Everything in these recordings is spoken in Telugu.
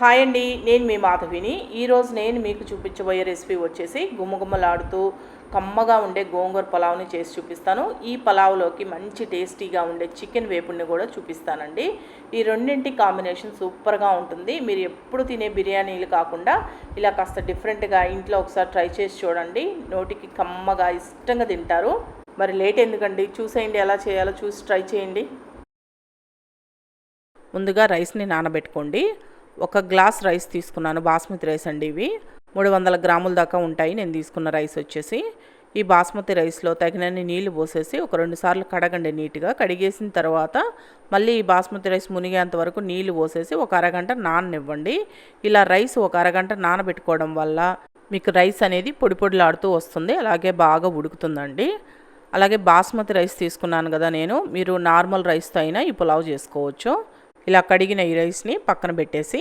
హాయ్ అండి నేను మీ మాధవిని. ఈరోజు నేను మీకు చూపించబోయే రెసిపీ వచ్చేసి గుమ్మగుమ్మలాడుతూ కమ్మగా ఉండే గోంగూర పలావ్ని చేసి చూపిస్తాను. ఈ పలావ్లోకి మంచి టేస్టీగా ఉండే చికెన్ వేపుడిని కూడా చూపిస్తానండి. ఈ రెండింటి కాంబినేషన్ సూపర్గా ఉంటుంది. మీరు ఎప్పుడు తినే బిర్యానీలు కాకుండా ఇలా కాస్త డిఫరెంట్గా ఇంట్లో ఒకసారి ట్రై చేసి చూడండి. నోటికి కమ్మగా ఇష్టంగా తింటారు. మరి లేట్ ఎందుకండి? చూసేయండి ఎలా చేయాలో చూసి ట్రై చేయండి. ముందుగా రైస్ని నానబెట్టుకోండి. ఒక గ్లాస్ రైస్ తీసుకున్నాను బాస్మతి రైస్ అండి ఇవి. మూడు వందల గ్రాముల దాకా ఉంటాయి. నేను తీసుకున్న రైస్ వచ్చేసి ఈ బాస్మతి రైస్లో తగినన్ని నీళ్ళు పోసేసి ఒక రెండు సార్లు కడగండి నీట్గా. కడిగేసిన తర్వాత మళ్ళీ ఈ బాస్మతి రైస్ మునిగేంత వరకు నీళ్ళు పోసేసి ఒక అరగంట నాననివ్వండి. ఇలా రైస్ ఒక అరగంట నానబెట్టుకోవడం వల్ల మీకు రైస్ అనేది పొడి పొడిలాడుతూ వస్తుంది. అలాగే బాగా ఉడుకుతుందండి. అలాగే బాస్మతి రైస్ తీసుకున్నాను కదా నేను. మీరు నార్మల్ రైస్తో అయినా ఈ పులావ్ చేసుకోవచ్చు. ఇలా కడిగిన ఈ రైస్ని పక్కన పెట్టేసి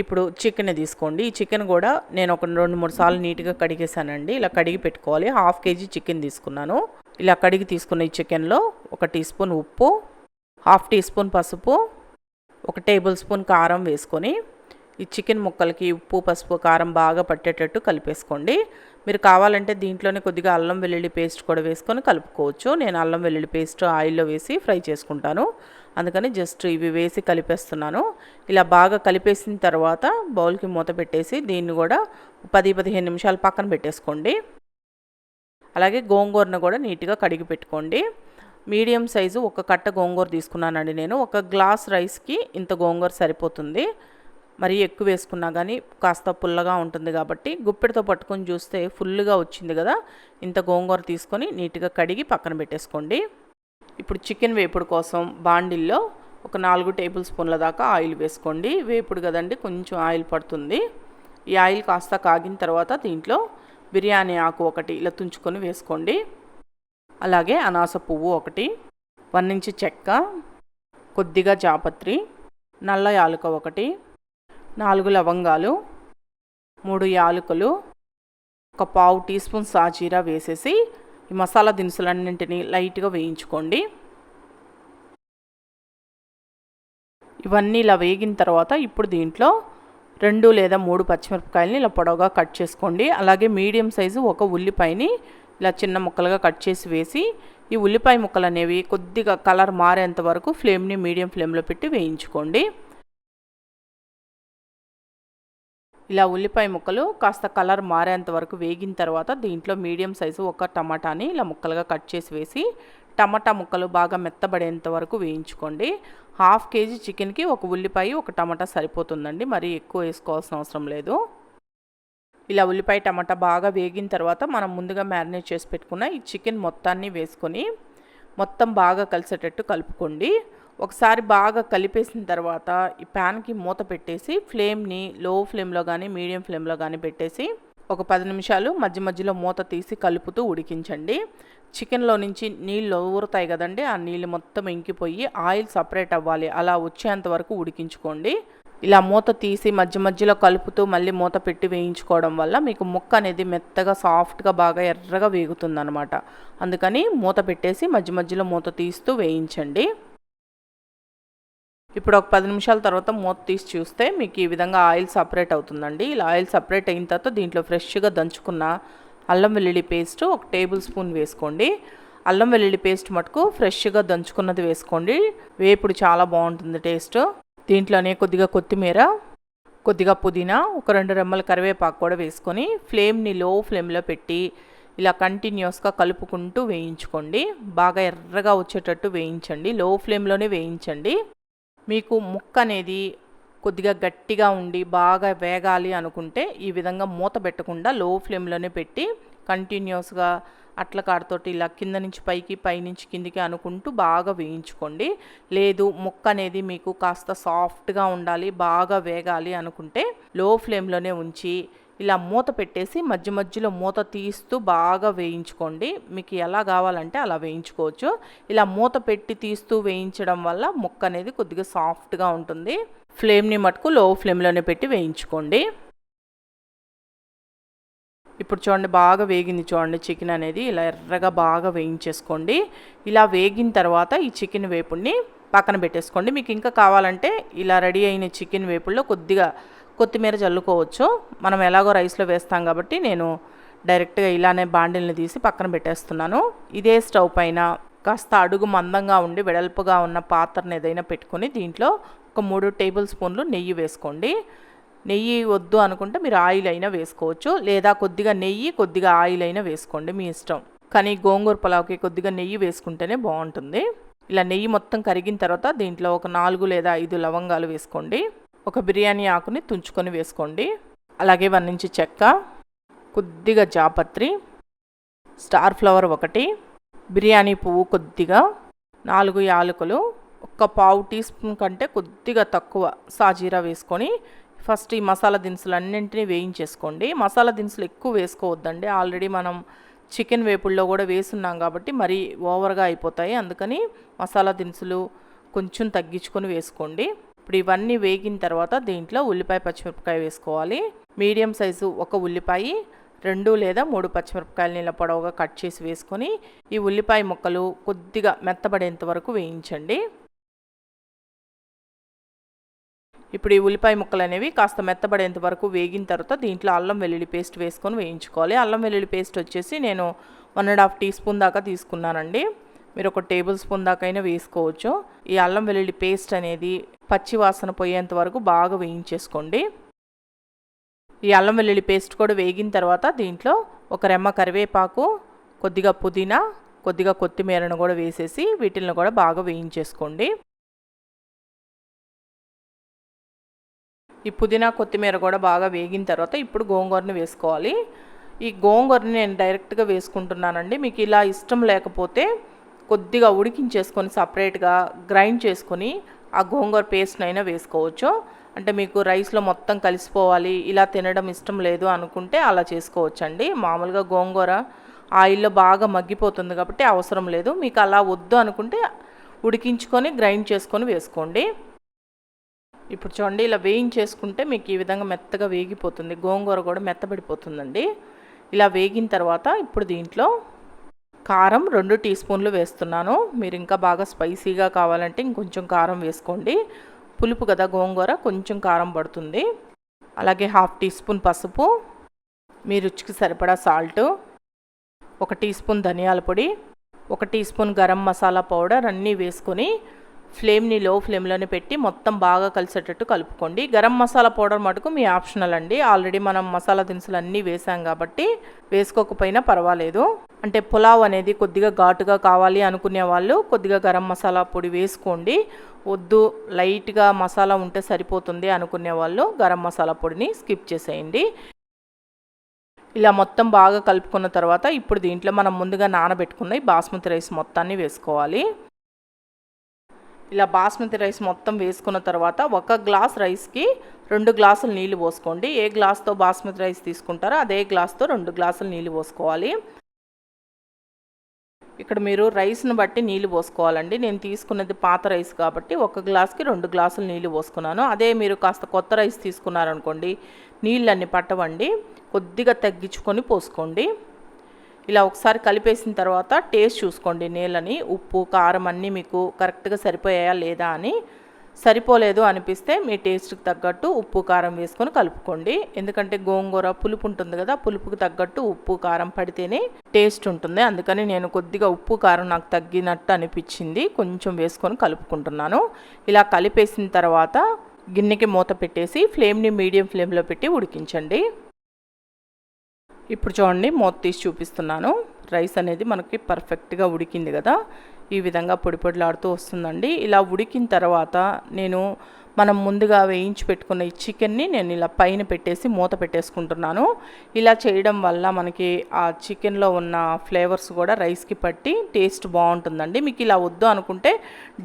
ఇప్పుడు చికెన్ తీసుకోండి. ఈ చికెన్ కూడా నేను ఒక రెండు మూడు సార్లు నీట్గా కడిగేసానండి. ఇలా కడిగి పెట్టుకోవాలి. హాఫ్ కేజీ చికెన్ తీసుకున్నాను. ఇలా కడిగి తీసుకున్న ఈ చికెన్లో ఒక టీ స్పూన్ ఉప్పు హాఫ్ టీ స్పూన్ పసుపు ఒక టేబుల్ స్పూన్ కారం వేసుకొని ఈ చికెన్ ముక్కలకి ఉప్పు పసుపు కారం బాగా పట్టేటట్టు కలిపేసుకోండి. మీరు కావాలంటే దీంట్లోనే కొద్దిగా అల్లం వెల్లుల్లి పేస్ట్ కూడా వేసుకొని కలుపుకోవచ్చు. నేను అల్లం వెల్లుల్లి పేస్ట్ ఆయిల్లో వేసి ఫ్రై చేసుకుంటాను. అందుకని జస్ట్ ఇవి వేసి కలిపేస్తున్నాను. ఇలా బాగా కలిపేసిన తర్వాత బౌల్కి మూత పెట్టేసి దీన్ని కూడా పది పదిహేను నిమిషాలు పక్కన పెట్టేసుకోండి. అలాగే గోంగూరను కూడా నీట్గా కడిగి పెట్టుకోండి. మీడియం సైజు ఒక కట్ట గోంగూర తీసుకున్నానండి నేను. ఒక గ్లాస్ రైస్కి ఇంత గోంగూర సరిపోతుంది. మరీ ఎక్కువ వేసుకున్నా కానీ కాస్త పుల్లగా ఉంటుంది కాబట్టి గుప్పెడితో పట్టుకొని చూస్తే ఫుల్గా వచ్చింది కదా. ఇంత గోంగూర తీసుకొని నీట్గా కడిగి పక్కన పెట్టేసుకోండి. ఇప్పుడు చికెన్ వేపుడు కోసం బాండిల్లో ఒక నాలుగు టేబుల్ స్పూన్ల దాకా ఆయిల్ వేసుకోండి. వేపుడు కదండి కొంచెం ఆయిల్ పడుతుంది. ఈ ఆయిల్ కాస్త కాగిన తర్వాత దీంట్లో బిర్యానీ ఆకు ఒకటి ఇలా తుంచుకొని వేసుకోండి. అలాగే అనాస పువ్వు ఒకటి వన్ ఇంచు చెక్క కొద్దిగా జాపత్రి నల్ల యాలుక ఒకటి నాలుగు లవంగాలు మూడు యాలకులు ఒక పావు టీ స్పూన్ సాజీరా వేసేసి ఈ మసాలా దినుసులన్నింటినీ లైట్గా వేయించుకోండి. ఇవన్నీ ఇలా వేగిన తర్వాత ఇప్పుడు దీంట్లో రెండు లేదా మూడు పచ్చిమిరపకాయలని ఇలా పొడవుగా కట్ చేసుకోండి. అలాగే మీడియం సైజు ఒక ఉల్లిపాయని ఇలా చిన్న ముక్కలుగా కట్ చేసి వేసి ఈ ఉల్లిపాయ ముక్కలు అనేవి కొద్దిగా కలర్ మారేంత వరకు ఫ్లేమ్ని మీడియం ఫ్లేమ్లో పెట్టి వేయించుకోండి. ఇలా ఉల్లిపాయ ముక్కలు కాస్త కలర్ మారేంత వరకు వేగిన తర్వాత దీంట్లో మీడియం సైజు ఒక టమాటాని ఇలా ముక్కలుగా కట్ చేసి వేసి టమాటా ముక్కలు బాగా మెత్తబడేంత వరకు వేయించుకోండి. హాఫ్ కేజీ చికెన్కి ఒక ఉల్లిపాయ ఒక టమాటా సరిపోతుందండి. మరీ ఎక్కువ వేసుకోవాల్సిన అవసరం లేదు. ఇలా ఉల్లిపాయ టమాటా బాగా వేగిన తర్వాత మనం ముందుగా మ్యారినేట్ చేసి పెట్టుకున్న ఈ చికెన్ మొత్తాన్ని వేసుకొని మొత్తం బాగా కలిసేటట్టు కలుపుకోండి. ఒకసారి బాగా కలిపేసిన తర్వాత ఈ ప్యాన్కి మూత పెట్టేసి ఫ్లేమ్ని లో ఫ్లేమ్లో కానీ మీడియం ఫ్లేమ్లో కానీ పెట్టేసి ఒక పది నిమిషాలు మధ్య మధ్యలో మూత తీసి కలుపుతూ ఉడికించండి. చికెన్లో నుంచి నీళ్ళు ఊరుతాయి కదండి ఆ నీళ్ళు మొత్తం ఇంకిపోయి ఆయిల్ సపరేట్ అవ్వాలి. అలా వచ్చేంత వరకు ఉడికించుకోండి. ఇలా మూత తీసి మధ్య మధ్యలో కలుపుతూ మళ్ళీ మూత పెట్టి వేయించుకోవడం వల్ల మీకు ముక్క అనేది మెత్తగా సాఫ్ట్గా బాగా ఎర్రగా వేగుతుందనమాట అందుకని మూత పెట్టేసి మధ్య మధ్యలో మూత తీస్తూ వేయించండి. ఇప్పుడు ఒక పది నిమిషాల తర్వాత మూత తీసి చూస్తే మీకు ఈ విధంగా ఆయిల్ సపరేట్ అవుతుందండి. ఇలా ఆయిల్ సపరేట్ అయిన తర్వాత దీంట్లో ఫ్రెష్గా దంచుకున్న అల్లం వెల్లుల్లి పేస్ట్ ఒక టేబుల్ స్పూన్ వేసుకోండి. అల్లం వెల్లుల్లి పేస్ట్ మటుకు ఫ్రెష్గా దంచుకున్నది వేసుకోండి. వేపుడు చాలా బాగుంటుంది టేస్ట్. దీంట్లోనే కొద్దిగా కొత్తిమీర కొద్దిగా పుదీనా ఒక రెండు రెమ్మల కరివేపాకు కూడా వేసుకొని ఫ్లేమ్ని లో ఫ్లేమ్లో పెట్టి ఇలా కంటిన్యూస్గా కలుపుకుంటూ వేయించుకోండి. బాగా ఎర్రగా వచ్చేటట్టు వేయించండి. లో ఫ్లేమ్లోనే వేయించండి. మీకు ముక్క అనేది కొద్దిగా గట్టిగా ఉండి బాగా వేగాలి అనుకుంటే ఈ విధంగా మూత పెట్టకుండా లో ఫ్లేమ్లోనే పెట్టి కంటిన్యూస్గా అట్ల కాడతోటి ఇలా కింద నుంచి పైకి పైనుంచి కిందికి అనుకుంటూ బాగా వేయించుకోండి. లేదు ముక్క అనేది మీకు కాస్త సాఫ్ట్గా ఉండాలి బాగా వేగాలి అనుకుంటే లో ఫ్లేమ్లోనే ఉంచి ఇలా మూత పెట్టేసి మధ్య మధ్యలో మూత తీస్తూ బాగా వేయించుకోండి. మీకు ఎలా కావాలంటే అలా వేయించుకోవచ్చు. ఇలా మూత పెట్టి తీస్తూ వేయించడం వల్ల ముక్క అనేది కొద్దిగా సాఫ్ట్గా ఉంటుంది. ఫ్లేమ్ని మటుకు లో ఫ్లేమ్లోనే పెట్టి వేయించుకోండి. ఇప్పుడు చూడండి బాగా వేగింది చూడండి చికెన్ అనేది. ఇలా ఎర్రగా బాగా వేయించేసుకోండి. ఇలా వేగిన తర్వాత ఈ చికెన్ వేపుడిని పక్కన పెట్టేసుకోండి. మీకు ఇంకా కావాలంటే ఇలా రెడీ అయిన చికెన్ వేపుల్లో కొద్దిగా కొత్తిమీర చల్లుకోవచ్చు మనం ఎలాగో రైస్లో వేస్తాం కాబట్టి నేను డైరెక్ట్గా ఇలానే బాండిల్ని తీసి పక్కన పెట్టేస్తున్నాను. ఇదే స్టవ్ పైన కాస్త అడుగు మందంగా ఉండి వెడల్పుగా ఉన్న పాత్రను ఏదైనా పెట్టుకొని దీంట్లో ఒక మూడు టేబుల్ స్పూన్లు నెయ్యి వేసుకోండి. నెయ్యి వద్దు అనుకుంటే మీరు ఆయిల్ అయినా వేసుకోవచ్చు. లేదా కొద్దిగా నెయ్యి కొద్దిగా ఆయిల్ అయినా వేసుకోండి మీ ఇష్టం. కానీ గోంగూర పులావ్కి కొద్దిగా నెయ్యి వేసుకుంటేనే బాగుంటుంది. ఇలా నెయ్యి మొత్తం కరిగిన తర్వాత దీంట్లో ఒక నాలుగు లేదా ఐదు లవంగాలు వేసుకోండి. ఒక బిర్యానీ ఆకుని తుంచుకొని వేసుకోండి. అలాగే వన్ ఇంచు చెక్క కొద్దిగా జాపత్రి స్టార్ ఫ్లవర్ ఒకటి బిర్యానీ పువ్వు కొద్దిగా నాలుగు యాలకులు ఒక పావు టీ స్పూన్ కంటే కొద్దిగా తక్కువ సాజీరా వేసుకొని ఫస్ట్ ఈ మసాలా దినుసులు అన్నింటినీ వేయించేసుకోండి. మసాలా దినుసులు ఎక్కువ వేసుకోవద్దండి. ఆల్రెడీ మనం చికెన్ వేపుల్లో కూడా వేసున్నాం కాబట్టి మరీ ఓవర్గా అయిపోతాయి. అందుకని మసాలా దినుసులు కొంచెం తగ్గించుకొని వేసుకోండి. ఇప్పుడు ఇవన్నీ వేగిన తర్వాత దీంట్లో ఉల్లిపాయ పచ్చిమిరపకాయ వేసుకోవాలి. మీడియం సైజు ఒక ఉల్లిపాయ రెండు లేదా మూడు పచ్చిమిరపకాయలు నీళ్ళ పొడవుగా కట్ చేసి వేసుకొని ఈ ఉల్లిపాయ ముక్కలు కొద్దిగా మెత్తబడేంత వరకు వేయించండి. ఇప్పుడు ఈ ఉల్లిపాయ ముక్కలు అనేవి కాస్త మెత్తబడేంత వరకు వేగిన తర్వాత దీంట్లో అల్లం వెల్లుల్లి పేస్ట్ వేసుకొని వేయించుకోవాలి. అల్లం వెల్లుల్లి పేస్ట్ వచ్చేసి నేను one and half teaspoon దాకా తీసుకున్నానండి. మీరు ఒక టేబుల్ స్పూన్ దాకైనా వేసుకోవచ్చు. ఈ అల్లం వెల్లుల్లి పేస్ట్ అనేది పచ్చి వాసన పోయేంత వరకు బాగా వేయించేసుకోండి. ఈ అల్లం వెల్లుల్లి పేస్ట్ కూడా వేగిన తర్వాత దీంట్లో ఒక రెమ్మ కరివేపాకు కొద్దిగా పుదీనా కొద్దిగా కొత్తిమీరను కూడా వేసేసి వీటిని కూడా బాగా వేయించేసుకోండి. ఈ పుదీనా కొత్తిమీర కూడా బాగా వేగిన తర్వాత ఇప్పుడు గోంగూరని వేసుకోవాలి. ఈ గోంగూరని నేను డైరెక్ట్గా వేసుకుంటున్నానండి. మీకు ఇలా ఇష్టం లేకపోతే కొద్దిగా ఉడికించేసుకొని సపరేట్గా గ్రైండ్ చేసుకొని ఆ గోంగూర పేస్ట్నైనా అయినా వేసుకోవచ్చు. అంటే మీకు రైస్లో మొత్తం కలిసిపోవాలి ఇలా తినడం ఇష్టం లేదు అనుకుంటే అలా చేసుకోవచ్చండి. మామూలుగా గోంగూర ఆయిల్లో బాగా మగ్గిపోతుంది కాబట్టి అవసరం లేదు. మీకు అలా వద్దు అనుకుంటే ఉడికించుకొని గ్రైండ్ చేసుకొని వేసుకోండి. ఇప్పుడు చూడండి ఇలా వేయించేసుకుంటే మీకు ఈ విధంగా మెత్తగా వేగిపోతుంది. గోంగూర కూడా మెత్తబడిపోతుందండి. ఇలా వేగిన తర్వాత ఇప్పుడు దీంట్లో కారం రెండు టీ స్పూన్లు వేస్తున్నాను. మీరు ఇంకా బాగా స్పైసీగా కావాలంటే ఇంకొంచెం కారం వేసుకోండి. పులుపు కదా గోంగూర కొంచెం కారం పడుతుంది. అలాగే హాఫ్ టీ స్పూన్ పసుపు మీ రుచికి సరిపడా సాల్ట్ ఒక టీ స్పూన్ ధనియాల పొడి ఒక teaspoon garam masala powder అన్నీ వేసుకొని ఫ్లేమ్ని లో ఫ్లేమ్లోనే పెట్టి మొత్తం బాగా కలిసేటట్టు కలుపుకోండి. గరం మసాలా పౌడర్ మటుకు మీ ఆప్షనల్ అండి. ఆల్రెడీ మనం మసాలా దినుసులు అన్నీ వేసాం కాబట్టి వేసుకోకపోయినా పర్వాలేదు. అంటే పులావ్ అనేది కొద్దిగా ఘాటుగా కావాలి అనుకునే వాళ్ళు కొద్దిగా గరం మసాలా పొడి వేసుకోండి. వద్దు లైట్గా మసాలా ఉంటే సరిపోతుంది అనుకునే వాళ్ళు గరం మసాలా పొడిని స్కిప్ చేసేయండి. ఇలా మొత్తం బాగా కలుపుకున్న తర్వాత ఇప్పుడు దీంట్లో మనం ముందుగా నానబెట్టుకున్న బాస్మతి రైస్ మొత్తాన్ని వేసుకోవాలి. ఇలా బాస్మతి రైస్ మొత్తం వేసుకున్న తర్వాత ఒక గ్లాస్ రైస్కి రెండు గ్లాసులు నీళ్ళు పోసుకోండి. ఏ గ్లాస్తో బాస్మతి రైస్ తీసుకుంటారో అదే గ్లాస్తో రెండు గ్లాసులు నీళ్ళు పోసుకోవాలి. ఇక్కడ మీరు రైస్ను బట్టి నీళ్ళు పోసుకోవాలండి. నేను తీసుకున్నది పాత రైస్ కాబట్టి ఒక గ్లాస్కి రెండు గ్లాసులు నీళ్ళు పోసుకున్నాను. అదే మీరు కాస్త కొత్త రైస్ తీసుకున్నారనుకోండి నీళ్ళన్నీ పట్టవండి కొద్దిగా తగ్గించుకొని పోసుకోండి. ఇలా ఒకసారి కలిపేసిన తర్వాత టేస్ట్ చూసుకోండి. నీళ్ళని ఉప్పు కారం అన్నీ మీకు కరెక్ట్గా సరిపోయాయా లేదా అని. సరిపోలేదు అనిపిస్తే మీ టేస్ట్కి తగ్గట్టు ఉప్పు కారం వేసుకొని కలుపుకోండి. ఎందుకంటే గోంగూర పులుపు ఉంటుంది కదా పులుపుకి తగ్గట్టు ఉప్పు కారం పడితేనే టేస్ట్ ఉంటుంది. అందుకని నేను కొద్దిగా ఉప్పు కారం నాకు తగ్గినట్టు అనిపించింది. కొంచెం వేసుకొని కలుపుకుంటున్నాను. ఇలా కలిపేసిన తర్వాత గిన్నెకి మూత పెట్టేసి ఫ్లేమ్ని మీడియం ఫ్లేమ్లో పెట్టి ఉడికించండి. ఇప్పుడు చూడండి మూత తీసి చూపిస్తున్నాను. రైస్ అనేది మనకి పర్ఫెక్ట్గా ఉడికింది కదా. ఈ విధంగా పొడి పొడిలాడుతూ వస్తుందండి. ఇలా ఉడికిన తర్వాత నేను మనం ముందుగా వేయించి పెట్టుకున్న ఈ చికెన్ని నేను ఇలా పైన పెట్టేసి మూత పెట్టేసుకుంటున్నాను. ఇలా చేయడం వల్ల మనకి ఆ చికెన్లో ఉన్న ఫ్లేవర్స్ కూడా రైస్కి పట్టి టేస్ట్ బాగుంటుందండి. మీకు ఇలా వద్దు అనుకుంటే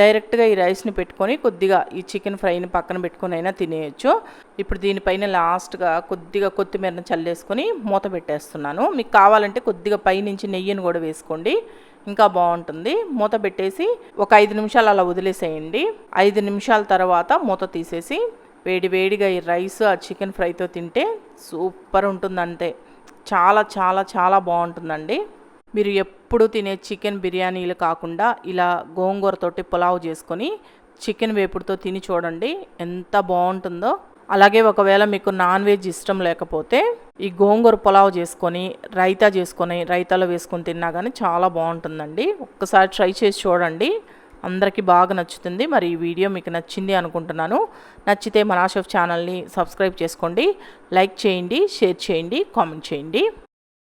డైరెక్ట్గా ఈ రైస్ని పెట్టుకొని కొద్దిగా ఈ చికెన్ ఫ్రైని పక్కన పెట్టుకొని అయినా తినేయచ్చు. ఇప్పుడు దీనిపైన లాస్ట్గా కొద్దిగా కొత్తిమీరను చల్లేసుకొని మూత పెట్టేస్తున్నాను. మీకు కావాలంటే కొద్దిగా పైనుంచి నెయ్యిని కూడా వేసుకోండి. ఇంకా బాగుంటుంది. మూత పెట్టేసి ఒక ఐదు నిమిషాలు అలా వదిలేసేయండి. ఐదు నిమిషాల తర్వాత మూత తీసేసి వేడి వేడిగా ఈ రైస్ ఆ చికెన్ ఫ్రైతో తింటే సూపర్ ఉంటుంది అంతే చాలా చాలా చాలా బాగుంటుందండి. మీరు ఎప్పుడు తినే చికెన్ బిర్యానీలు కాకుండా ఇలా గోంగూరతోటి పులావ్ చేసుకొని చికెన్ వేపుడుతో తిని చూడండి. ఎంత బాగుంటుందో. అలాగే ఒకవేళ మీకు నాన్ వెజ్ ఇష్టం లేకపోతే ఈ గోంగూర పులావ్ చేసుకొని రైతా చేసుకొని రైతాలో వేసుకొని తిన్నా కానీ చాలా బాగుంటుందండి. ఒక్కసారి ట్రై చేసి చూడండి. అందరికీ బాగా నచ్చుతుంది. మరి ఈ వీడియో మీకు నచ్చింది అనుకుంటున్నాను. నచ్చితే మనాషఫ్ ఛానల్ని సబ్స్క్రైబ్ చేసుకోండి. లైక్ చేయండి షేర్ చేయండి కామెంట్ చేయండి.